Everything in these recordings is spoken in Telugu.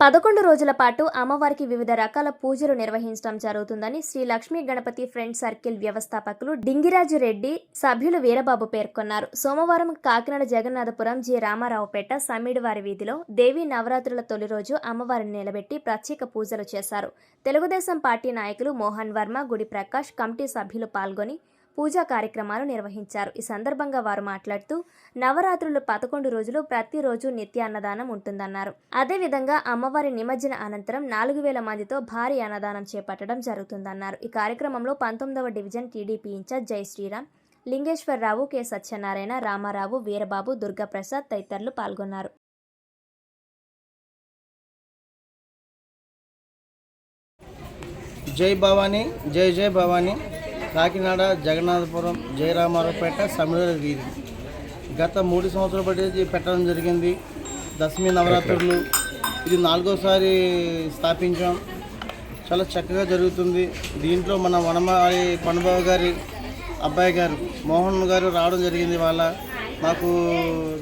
పదకొండు రోజుల పాటు అమ్మవారికి వివిధ రకాల పూజలు నిర్వహించడం జరుగుతుందని శ్రీ లక్ష్మీ గణపతి ఫ్రెండ్ సర్కిల్ వ్యవస్థాపకులు డింగిరాజు రెడ్డి సభ్యులు వీరబాబు పేర్కొన్నారు. సోమవారం కాకినాడ జగన్నాథపురం జి. రామారావుపేట సమీడివారి వీధిలో దేవీ నవరాత్రుల తొలి రోజు అమ్మవారిని నిలబెట్టి ప్రత్యేక పూజలు చేశారు. తెలుగుదేశం పార్టీ నాయకులు మోహన్ వర్మ గుడి ప్రకాష్ కమిటీ సభ్యులు పాల్గొని పూజా కార్యక్రమాలు నిర్వహించారు. ఈ సందర్భంగా వారు మాట్లాడుతూ నవరాత్రులు పదకొండు రోజులు ప్రతిరోజు నిత్య అన్నదానం ఉంటుందన్నారు. అదేవిధంగా అమ్మవారి నిమజ్జన అనంతరం నాలుగు వేల మందితో భారీ అన్నదానం చేపట్టడం జరుగుతుందన్నారు. ఈ కార్యక్రమంలో పంతొమ్మిదవ division TDP in-charge Jai Shriram Lingeswararao K Satyanarayana Ramarao Veerababu Durgaprasad తదితరులు పాల్గొన్నారు. జై భవానీ జై జై భవానీ. కాకినాడ జగన్నాథపురం జయరామారావుపేట సమిళ వీధి. గత మూడు సంవత్సరాల బట్టి పెట్టడం జరిగింది. దశమి నవరాత్రులు. ఇది నాలుగోసారి స్థాపించాం. చాలా చక్కగా జరుగుతుంది. దీంట్లో మన వనమారి పనుబాబు గారి అబ్బాయి గారు మోహన్ గారు రావడం జరిగింది వాళ్ళ మాకు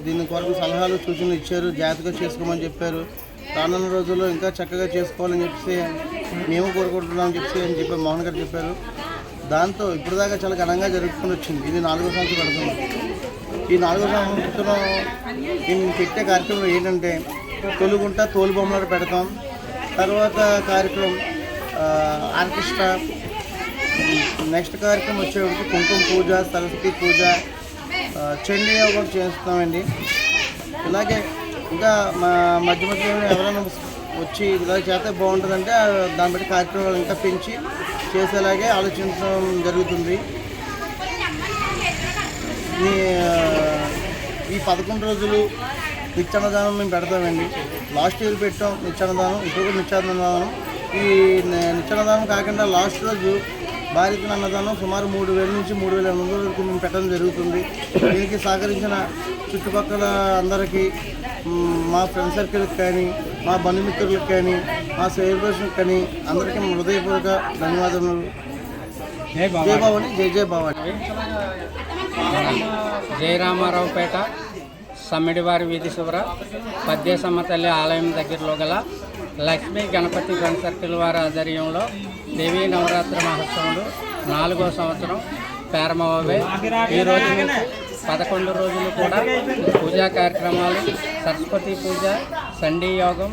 దీని కొరకు సలహాలు సూచనలు ఇచ్చారు. జాగ్రత్తగా చేసుకోమని చెప్పారు. రానున్న రోజుల్లో ఇంకా చక్కగా చేసుకోవాలని చెప్పి మేము కోరుకుంటున్నామని చెప్పి అని చెప్పి మోహన్ గారు చెప్పారు. దాంతో ఇప్పటిదాకా చాలా ఘనంగా జరుపుకుని వచ్చింది. ఇది నాలుగో సంవత్సరం పడుతుంది ఈ నాలుగో సంవత్సరం మేము పెట్టే కార్యక్రమం ఏంటంటే తొలుగుంట తోలు బొమ్మలు పెడతాం. తర్వాత కార్యక్రమం ఆర్కెస్ట్రా. నెక్స్ట్ కార్యక్రమం వచ్చేటప్పుడు కుంకుమ పూజ సరస్వతి పూజ ఆ, చండీ యోగం ఇలాగే ఇంకా మా మధ్య మధ్యలో ఎవరైనా వచ్చి ఇలా చేస్తే బాగుంటుందంటే దాన్ని బట్టి కార్యక్రమాలు ఇంకా పెంచి చేసేలాగే ఆలోచించడం జరుగుతుంది. ఈ ఈ పదకొండు రోజులు నిత్యాన్నదానం మేము పెడతామండి. లాస్ట్ ఇయర్ పెట్టాం నిత్యాన్నదానం ఇప్పుడు కూడా నిత్యాన్నదానం. ఈ నిత్యాన్నదానం కాకుండా లాస్ట్ రోజు భారత అన్నదానం సుమారు మూడు వేల నుంచి మూడు వేల ఎనిమిది వందల వరకు మేము పెట్టడం జరుగుతుంది. దీనికి సహకరించిన చుట్టుపక్కల అందరికీ మా ఫ్రెండ్ సర్కిల్కి కానీ మా బంధుమిత్రులకు కానీ మా సెలబ్రేషన్కి కానీ అందరికీ హృదయపూర్వక ధన్యవాదములు. జై భవాని జై జై భవాని. జయరామారావుపేట సమ్మిడివారి వీధి శివర పద్దేశమ్మ తల్లి ఆలయం దగ్గరలో గల లక్ష్మీ గణపతి ఫ్రెండ్ సర్కిల్ వారి ఆధ్వర్యంలో దేవీ నవరాత్రి మహోత్సవాలు నాలుగో సంవత్సరం ప్రారంభమయ్యాయి ఈ రోజు నుంచి పదకొండు రోజులు కూడా పూజా కార్యక్రమాలు సరస్వతి పూజ సండీ యోగం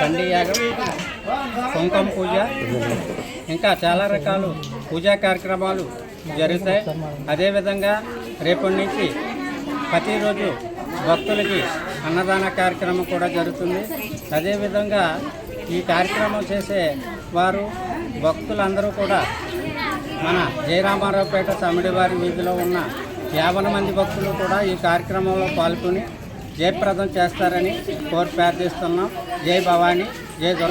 సండీ యాగం కుంకం పూజ. ఇంకా చాలా రకాలు పూజా కార్యక్రమాలు జరుగుతాయి. అదేవిధంగా రేపటి నుంచి ప్రతిరోజు భక్తులకి అన్నదాన కార్యక్రమం కూడా జరుగుతుంది. అదేవిధంగా ఈ కార్యక్రమం చేసే వారు భక్తులందరూ కూడా మన జయరామారావుపేట తమిడివారి వీధిలో ఉన్న యాభై మంది భక్తులు కూడా ఈ కార్యక్రమంలో పాల్గొని జయప్రదం చేస్తారని కోరి ప్రార్థిస్తున్నాం. జై భవానీ జై దుర్గా.